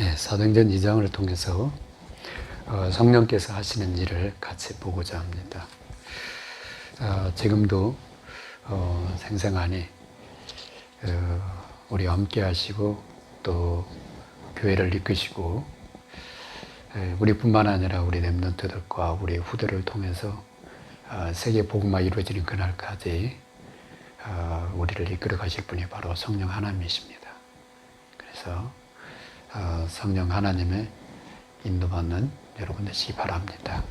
예, 사도행전 2장을 통해서 어, 성령께서 하시는 일을 같이 보고자 합니다. 어, 지금도 어, 생생하니 어, 우리 함께 하시고 또 교회를 이끄시고 예, 우리뿐만 아니라 우리 랩런트들과 우리 후대를 통해서 어, 세계 복음화 이루어지는 그날까지 어, 우리를 이끌어 가실 분이 바로 성령 하나님이십니다. 그래서 어, 성령 하나님의 인도받는 여러분 되시기 바랍니다.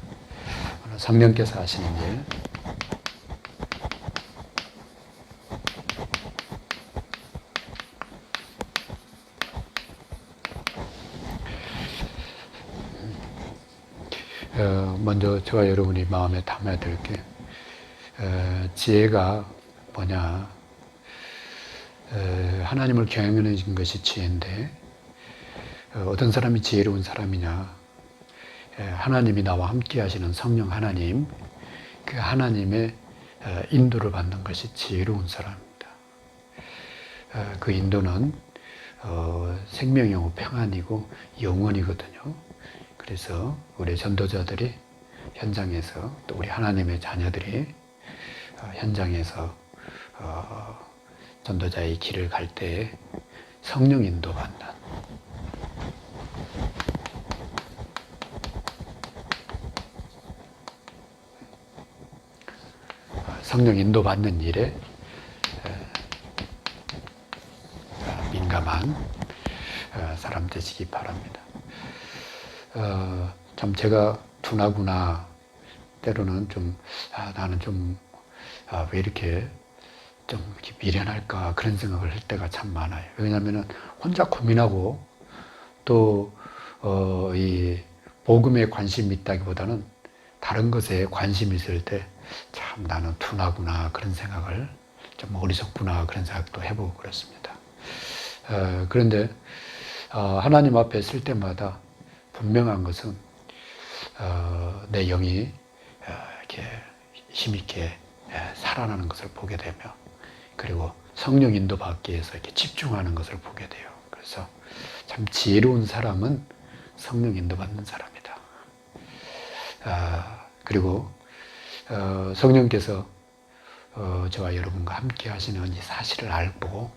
성령께서 하시는 일 어, 먼저 저와 여러분이 마음에 담아야 될게 어, 지혜가 뭐냐 어, 하나님을 경외하는 것이 지혜인데 어, 어떤 사람이 지혜로운 사람이냐 에, 하나님이 나와 함께 하시는 성령 하나님 그 하나님의 어, 인도를 받는 것이 지혜로운 사람입니다. 어, 그 인도는 어, 생명이고 평안이고 영원이거든요. 그래서 우리 전도자들이 현장에서 또 우리 하나님의 자녀들이 어, 현장에서 어, 전도자의 길을 갈 때 성령 인도 받는 어, 성령 인도 받는 일에 에, 어, 민감한 어, 사람 되시기 바랍니다. 어, 참 제가 둔하구나. 때로는 좀, 아, 나는 좀, 아, 왜 이렇게 좀 이렇게 미련할까 그런 생각을 할 때가 참 많아요. 왜냐면은 혼자 고민하고 또, 어, 이 복음에 관심이 있다기보다는 다른 것에 관심이 있을 때 참 나는 둔하구나 그런 생각을 좀 어리석구나 그런 생각도 해보고 그렇습니다. 어, 그런데 어, 하나님 앞에 쓸 때마다 분명한 것은 어, 내 영이 어, 이렇게 힘있게 예, 살아나는 것을 보게 되며 그리고 성령 인도 받기 위해서 이렇게 집중하는 것을 보게 돼요. 그래서 참 지혜로운 사람은 성령 인도 받는 사람이다. 아, 그리고 어, 성령께서 어, 저와 여러분과 함께 하시는 이 사실을 알고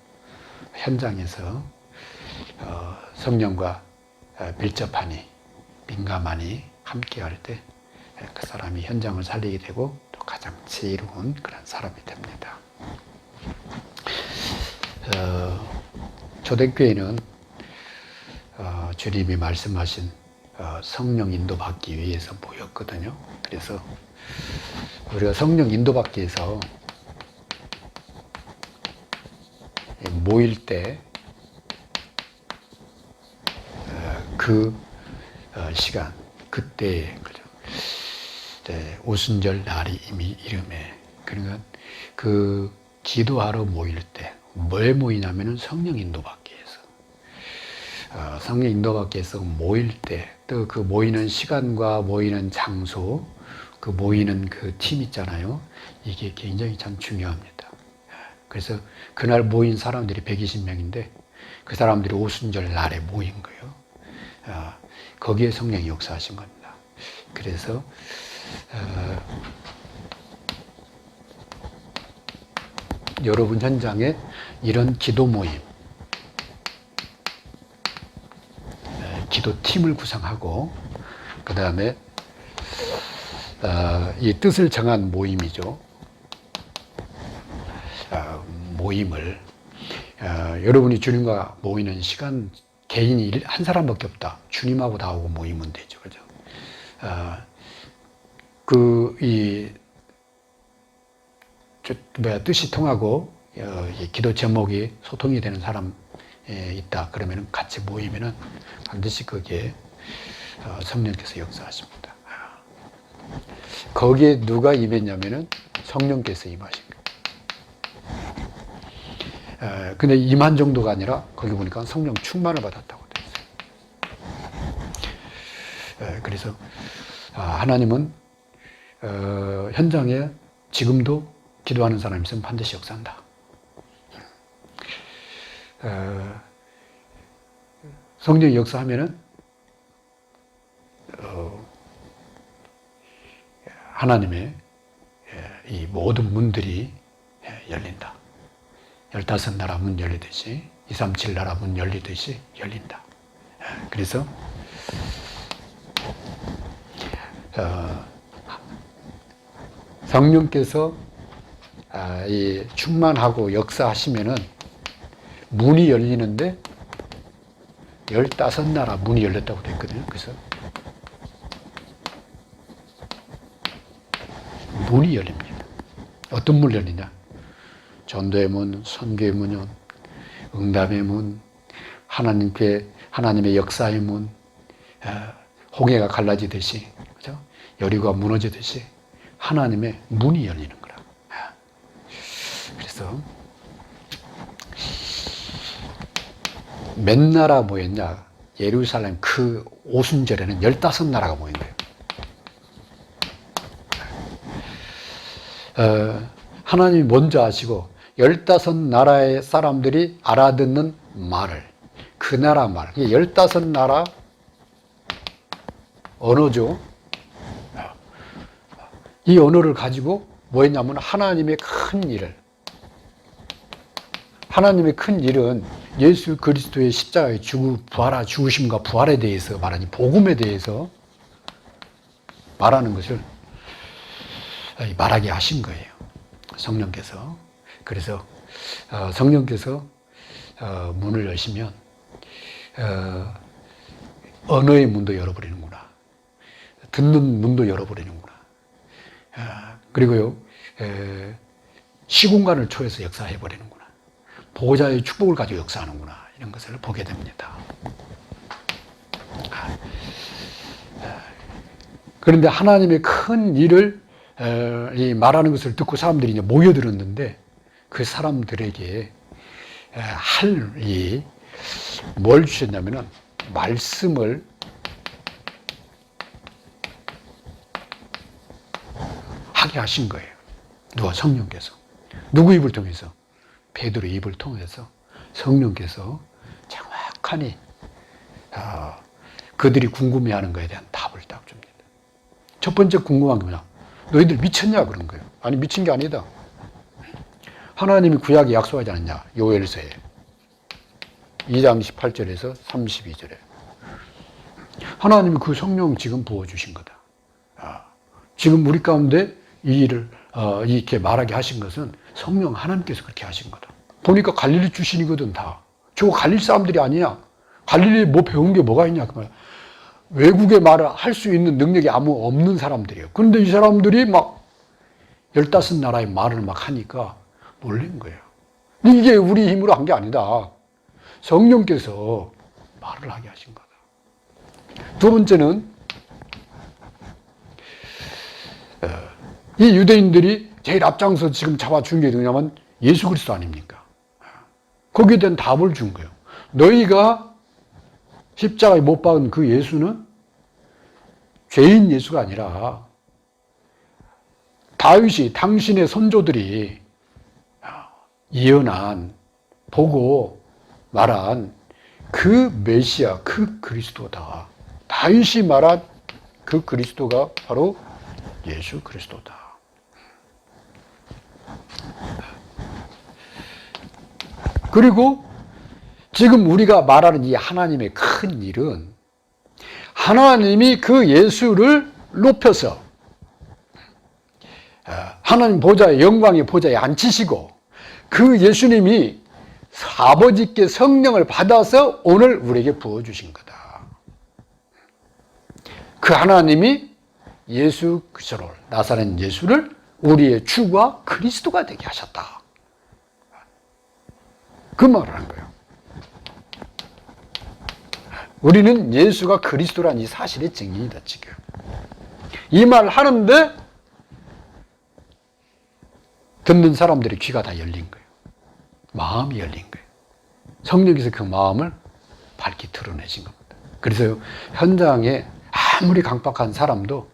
현장에서 어, 성령과 어, 밀접하니 민감하니 함께 할 때 그 사람이 현장을 살리게 되고 또 가장 지혜로운 그런 사람이 됩니다. 어, 초대교회는 어, 주님이 말씀하신 어, 성령 인도받기 위해서 모였거든요. 그래서 우리가 성령 인도받기 위해서 모일 때 그 시간, 그때 그죠. 네, 오순절 날이 이미 이름에 그러니까 그 기도하러 모일 때 뭘 모이냐면은 성령 인도받기 위해서 어, 성령 인도받기 위해서 모일 때 또 그 모이는 시간과 모이는 장소 그 모이는 그 팀 있잖아요. 이게 굉장히 참 중요합니다. 그래서 그날 모인 사람들이 120명인데 그 사람들이 오순절 날에 모인 거예요. 어, 거기에 성령이 역사하신 겁니다 그래서 어, 여러분 현장에 이런 기도 모임, 에, 기도 팀을 구성하고 그 다음에 어, 이 뜻을 정한 모임이죠. 어, 모임을 어, 여러분이 주님과 모이는 시간 개인이 일- 한 사람밖에 없다. 주님하고 나하고 모이면 되죠, 그죠? 어, 그이 뭐야 뜻이 통하고 어, 이 기도 제목이 소통이 되는 사람 에 있다. 그러면 같이 모이면은 반드시 거기에 어, 성령께서 역사하십니다. 거기에 누가 임했냐면은 성령께서 거예요. 에, 근데 임한 정도가 아니라 거기 보니까 성령 충만을 받았다고 되어 있어요. 에, 그래서 아, 하나님은 어, 현장에 지금도 기도하는 사람이 있으면 반드시 역사한다. 어, 성령이 역사하면은 어, 하나님의 예, 이 모든 문들이 예, 열린다. 열다섯 나라 문 열리듯이 237 나라 문 열리듯이 열린다. 예, 그래서 어, 성령께서 아, 이 충만하고 역사하시면은 문이 열리는데 열다섯 나라 문이 열렸다고 됐거든요. 그래서 문이 열립니다. 어떤 문이 열리냐? 전도의 문, 선교의 문, 응답의 문, 하나님께 하나님의 역사의 문, 아, 홍해가 갈라지듯이, 그죠? 여리고가 무너지듯이 하나님의 문이 열리는 거라. 아, 그래서 몇 나라 모였냐? 예루살렘 그 오순절에는 열다섯 나라가 모인 거예요. 어, 하나님이 먼저 아시고 열다섯 나라의 사람들이 알아듣는 말을 그 나라 말, 열다섯 나라 언어죠. 이 언어를 가지고 뭐 했냐면 하나님의 큰 일을 하나님의 큰 일은 예수 그리스도의 십자가의 죽 부활하 죽으심과 부활에 대해서 말하니 복음에 대해서 말하는 것을 말하게 하신 거예요. 성령께서. 그래서 어, 성령께서 어, 문을 여시면 어, 언어의 문도 열어버리는구나. 듣는 문도 열어버리는구나. 그리고요 시공간을 초해서 역사해버리는구나. 보호자의 축복을 가지고 역사하는구나. 이런 것을 보게 됩니다. 그런데 하나님의 큰 일을 이 말하는 것을 듣고 사람들이 이제 모여들었는데 그 사람들에게 할이 뭘 주셨냐면은 말씀을 하게 하신 거예요. 누가 성령께서 누구 입을 통해서 베드로 입을 통해서 성령께서 정확하니 어, 그들이 궁금해하는 것에 대한 답을 딱 줍니다. 첫 번째 궁금한 게 뭐냐? 너희들 미쳤냐 그런 거예요. 아니 미친 게 아니다. 하나님이 구약에 약속하지 않았냐? 요엘서에 2장 18절에서 32절에 하나님이 그 성령 지금 부어주신 거다. 아, 지금 우리 가운데 이 일을 어, 이렇게 말하게 하신 것은 성령 하나님께서 그렇게 하신 거다. 보니까 갈릴리 출신이거든 다. 저 갈릴 사람들이 아니야. 갈릴리 뭐 배운 게 뭐가 있냐 그 말. 외국의 말을 할 수 있는 능력이 아무 없는 사람들이에요. 그런데 이 사람들이 막 열다섯 나라의 말을 막 하니까 놀란 거예요. 이게 우리 힘으로 한 게 아니다. 성령께서 말을 하게 하신 거다. 두 번째는 어, 이 유대인들이 제일 앞장서 지금 잡아준 게 누구냐면 예수 그리스도 아닙니까? 거기에 대한 답을 준 거예요. 너희가 십자가에 못 박은 그 예수는 죄인 예수가 아니라 다윗이 당신의 선조들이 예언한 보고 말한 그 메시아 그 그리스도다. 다윗이 말한 그 그리스도가 바로 예수 그리스도다. 그리고 지금 우리가 말하는 이 하나님의 큰 일은 하나님이 그 예수를 높여서 하나님 보좌의 영광의 보좌에 앉히시고 그 예수님이 아버지께 성령을 받아서 오늘 우리에게 부어주신 거다. 그 하나님이 예수 그리스도를 나사렛 예수를 우리의 주가 그리스도가 되게 하셨다. 그 말을 한 거예요. 우리는 예수가 그리스도란 이 사실의 증인이다, 지금. 이 말 하는데 듣는 사람들의 귀가 다 열린 거예요. 마음이 열린 거예요. 성령께서 그 마음을 밝히 드러내신 겁니다. 그래서 현장에 아무리 강박한 사람도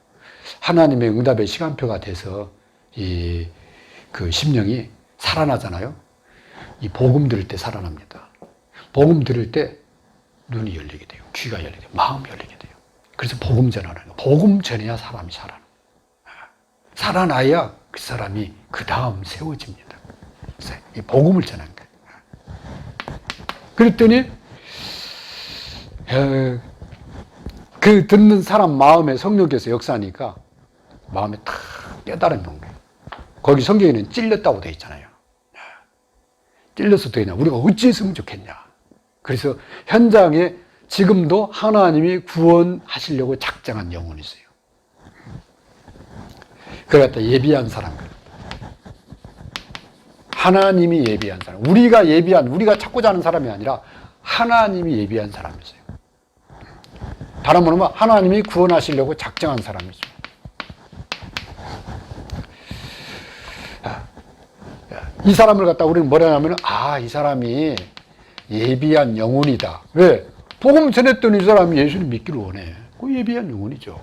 하나님의 응답의 시간표가 돼서 이 그 심령이 살아나잖아요. 이 복음 들을 때 살아납니다. 복음 들을 때 눈이 열리게 돼요. 귀가 열리게 돼요. 마음이 열리게 돼요. 그래서 복음 전하는 거. 복음 전해야 사람이 살아나. 살아나야 그 사람이 그 다음 세워집니다. 복음을 전한 거예요. 그랬더니 에, 그 듣는 사람 마음에 성령께서 역사하니까 마음에 탁 깨달음이 온 거예요. 거기 성경에는 찔렸다고 되어 있잖아요. 찔려서 되냐? 우리가 어찌 했으면 좋겠냐? 그래서 현장에 지금도 하나님이 구원하시려고 작정한 영혼이 있어요. 그걸 갖다 예비한 사람. 하나님이 예비한 사람. 우리가 예비한, 우리가 찾고자 하는 사람이 아니라 하나님이 예비한 사람이었어요. 다른 말로 하나님이 구원하시려고 작정한 사람이죠. 이 사람을 갖다 우리는 뭐라 하냐면, 아, 이 사람이 예비한 영혼이다. 왜? 복음 전했더니 이 사람이 예수님 믿기를 원해. 그 예비한 영혼이죠.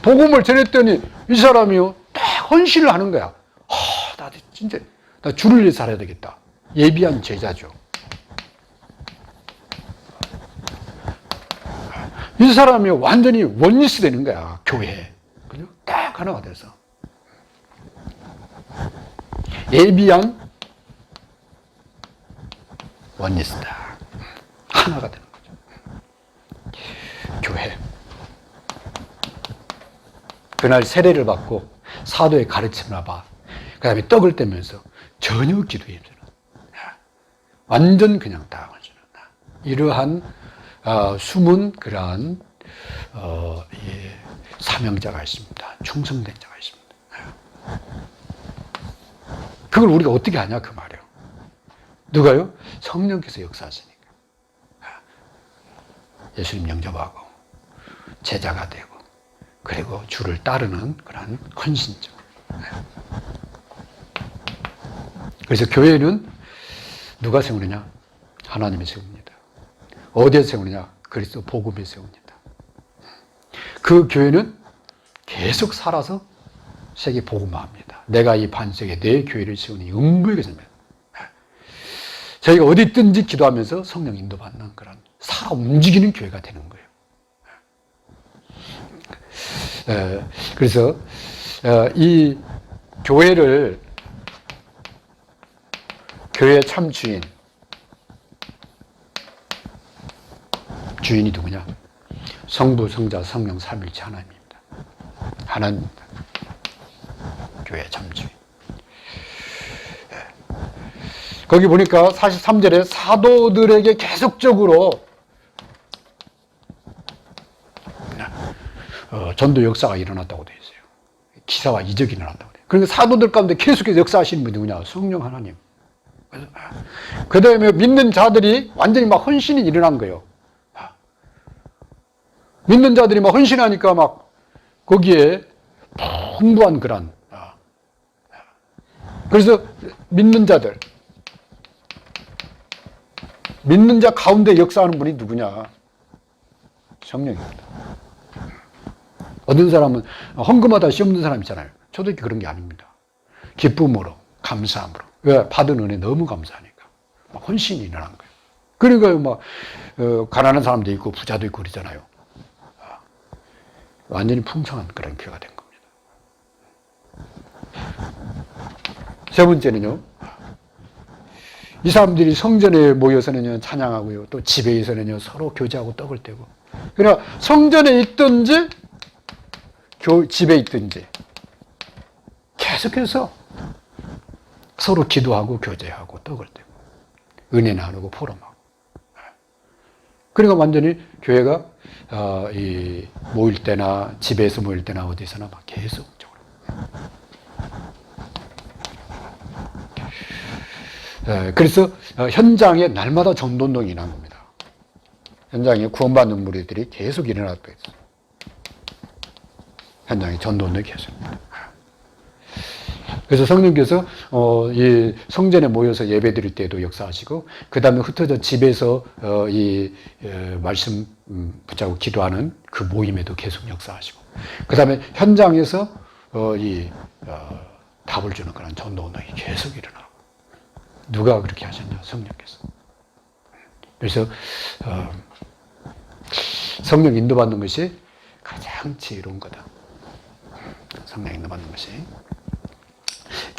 복음을 전했더니 이 사람이요, 딱 헌신을 하는 거야. 아, 나 진짜, 나 주를 위해 살아야 되겠다. 예비한 제자죠. 이 사람이 완전히 원리스 되는 거야, 교회에. 그죠? 딱 하나가 돼서. 예비한 원리스다. 하나가 되는 거죠. 교회. 그날 세례를 받고 사도의 가르침을 봐. 그 다음에 떡을 떼면서 전혀 기도에 힘들어. 완전 그냥 당하죠. 이러한 어, 숨은 그러한 어, 예, 사명자가 있습니다. 충성된 자가 있습니다. 그걸 우리가 어떻게 하냐 그 말이에요. 누가요? 성령께서 역사하시니까. 예수님 영접하고 제자가 되고 그리고 주를 따르는 그런 헌신적. 그래서 교회는 누가 세우느냐? 하나님이 세웁니다. 어디에 세우느냐? 그리스도 복음에 세웁니다. 그 교회는 계속 살아서 세계 복음화합니다. 내가 이 반석에 내 교회를 세우니 음부에게 섭니다. 저희가 어디 있든지 기도하면서 성령 인도받는 그런 살아 움직이는 교회가 되는 거예요. 에, 그래서 어, 이 교회를 교회 참 주인 주인이 누구냐? 성부, 성자, 성령, 삼일체 하나님입니다. 하나님입니다. 교회 참 주인. 거기 보니까 43절에 사도들에게 계속적으로 어, 전도 역사가 일어났다고 되어 있어요. 기사와 이적이 일어났다고 돼요. 그러니까 사도들 가운데 계속해서 역사하시는 분이 누구냐? 성령 하나님. 그 다음에 믿는 자들이 완전히 막 헌신이 일어난 거예요. 믿는 자들이 막 헌신하니까 막 거기에 풍부한 그런. 그래서 믿는 자들, 믿는 자 가운데 역사하는 분이 누구냐? 성령입니다. 어떤 사람은 헌금하다 시험는 사람 있잖아요. 저도 그런 게 아닙니다. 기쁨으로, 감사함으로. 왜? 받은 은혜 너무 감사하니까. 막 헌신이 일어난 거예요. 그러니까 막, 어, 가난한 사람도 있고 부자도 있고 그러잖아요. 완전히 풍성한 그런 교회가 된 겁니다. 세 번째는요. 이 사람들이 성전에 모여서는요, 찬양하고요. 또 집에서는요, 서로 교제하고 떡을 떼고. 그러나 성전에 있든지, 교, 집에 있든지, 계속해서 서로 기도하고 교제하고 떡을 떼고, 은혜 나누고 포럼하고. 그러니까 완전히 교회가, 어, 이, 모일 때나, 집에서 모일 때나, 어디서나 막 계속적으로. 예, 그래서 어, 현장에 날마다 전도운동이 일어난 겁니다. 현장에 구원받는 무리들이 계속 일어났고 있어요. 현장에 전도운동이 계속. 그래서 성령께서 어, 이 성전에 모여서 예배드릴 때도 역사하시고 그 다음에 흩어져 집에서 어, 이 어, 말씀 음, 붙잡고 기도하는 그 모임에도 계속 역사하시고 그 다음에 현장에서 어, 이 어, 답을 주는 그런 전도 운동이 계속 일어나고 누가 그렇게 하셨냐 성령께서. 그래서 어, 성령 인도받는 것이 가장 지혜로운 거다. 성령 인도받는 것이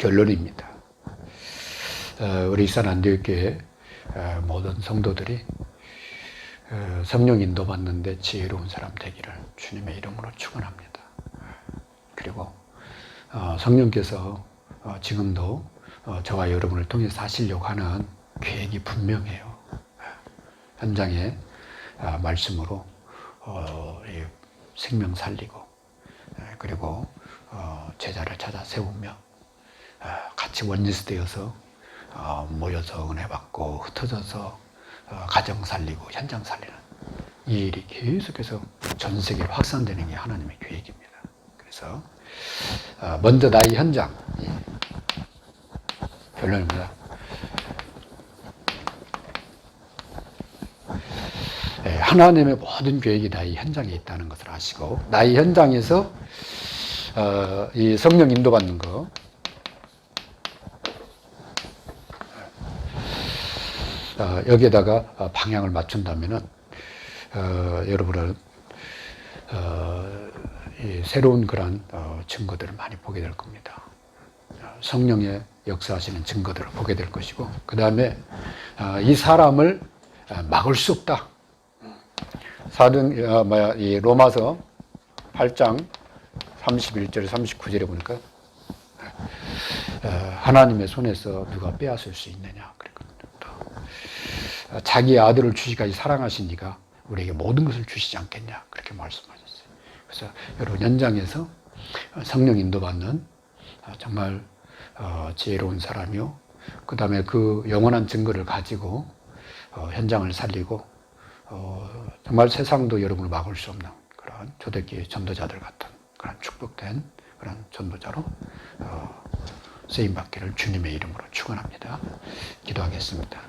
결론입니다 어, 우리 익산 안디교회 어, 모든 성도들이 어, 성령 인도받는데 지혜로운 사람 되기를 주님의 이름으로 축원합니다. 그리고 어, 성령께서 어, 지금도 어, 저와 여러분을 통해서 하시려고 하는 계획이 분명해요. 현장에 아, 말씀으로 생명 살리고 에, 그리고 어, 제자를 찾아 세우며 아, 같이 원리스 되어서 어, 모여서 은혜 받고 흩어져서 어, 가정 살리고 현장 살리는 이 일이 계속해서 전 세계로 확산되는 게 하나님의 계획입니다. 그래서 어, 먼저 나의 현장 예. 결론입니다. 예, 하나님의 모든 계획이 나의 현장에 있다는 것을 아시고 나의 현장에서 어, 이 성령 인도받는 거 여기에다가 어, 방향을 맞춘다면은 어, 여러분은 어, 이 새로운 그런 어, 증거들을 많이 보게 될 겁니다. 어, 성령의 역사하시는 증거들을 보게 될 것이고 그 다음에 어, 이 사람을 어, 막을 수 없다. 사등 어, 뭐야 이 로마서 8장 31절 39절에 보니까 어, 하나님의 손에서 누가 빼앗을 수 있느냐 어, 자기 아들을 주시까지 사랑하시니까 우리에게 모든 것을 주시지 않겠냐 그렇게 말씀하셨어요. 그래서 여러분 현장에서 성령 인도받는 어, 정말 어, 지혜로운 사람이요. 그 다음에 그 영원한 증거를 가지고 어, 현장을 살리고 어, 정말 세상도 여러분을 막을 수 없는 그런 초대교회 전도자들 같은 그런 축복된 그런 전도자로 어, 쓰임 받기를 주님의 이름으로 축원합니다. 기도하겠습니다.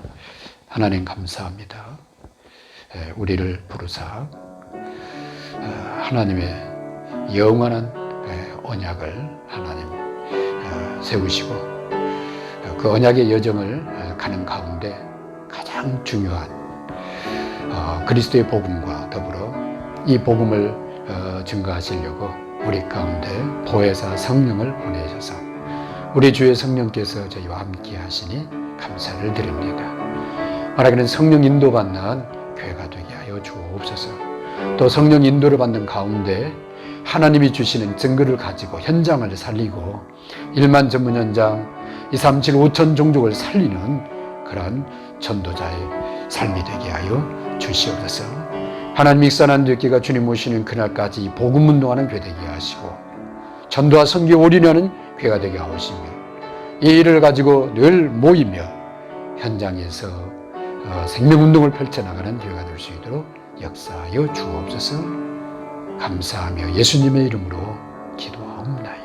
하나님 감사합니다. 에, 우리를 부르사 어, 하나님의 영원한 에, 언약을 하나님 어, 세우시고 어, 그 언약의 여정을 어, 가는 가운데 가장 중요한 어, 그리스도의 복음과 더불어 이 복음을 어, 증거하시려고 우리 가운데 보혜사 성령을 보내셔서 우리 주의 성령께서 저희와 함께 하시니 감사를 드립니다. 말하기는 성령 인도받는 교회가 되게 하여 주옵소서. 또 성령 인도를 받는 가운데 하나님이 주시는 증거를 가지고 현장을 살리고 1만 전문 현장 2, 3, 7, 5천 종족을 살리는 그런 전도자의 삶이 되게 하여 주시옵소서. 하나님 익산한 듣기가 주님 오시는 그날까지 이 복음 운동하는 교 되게 하시고 전도와 선교 올인하는 교회가 되게 하시며 이 일을 가지고 늘 모이며 현장에서 어, 생명운동을 펼쳐나가는 교회가 될 수 있도록 역사하여 주옵소서 감사하며 예수님의 이름으로 기도하옵나이다.